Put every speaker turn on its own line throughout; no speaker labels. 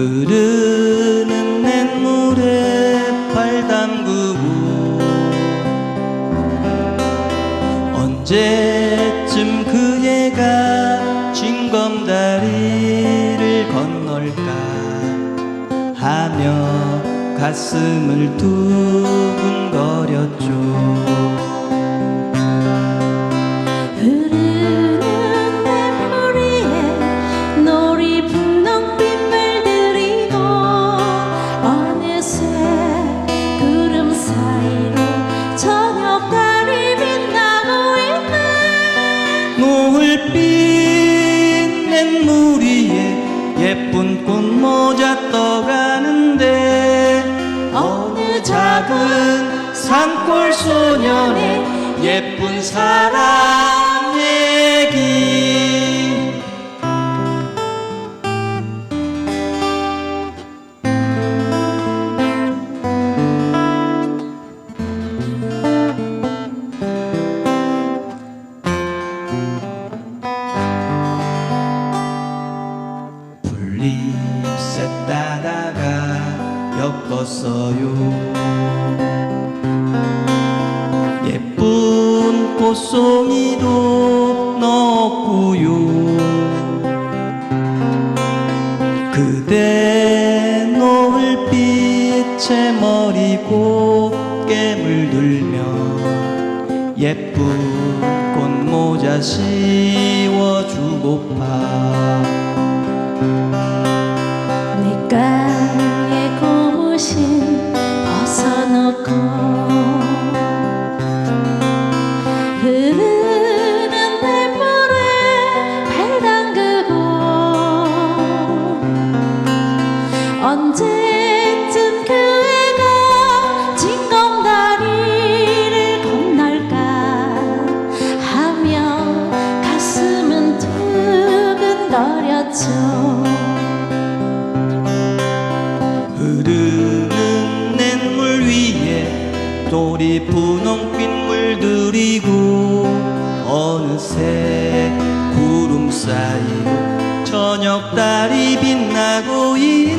흐르는 냇물에 발 담그고 언제쯤 그 애가 징검다리를 건널까 하며 가슴을 두
위에
예쁜 꽃모자 떠가는데 어느 작은 산골 소년의 예쁜 사랑 얘기 풀잎새 따다가 엮었어요. 예쁜 꽃송이도 넣었고요. 그대 노을빛에 머리 곱게 물들며 예쁜 꽃모자 씌워주고파
흐르는 냇물
위에 돌이 분홍빛 물들이고 어느새 구름 사이로 저녁 달이 빛나고 있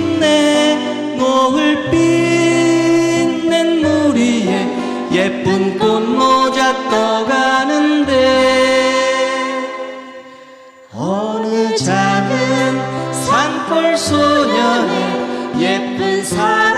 작은 산골 소년의 예쁜 사랑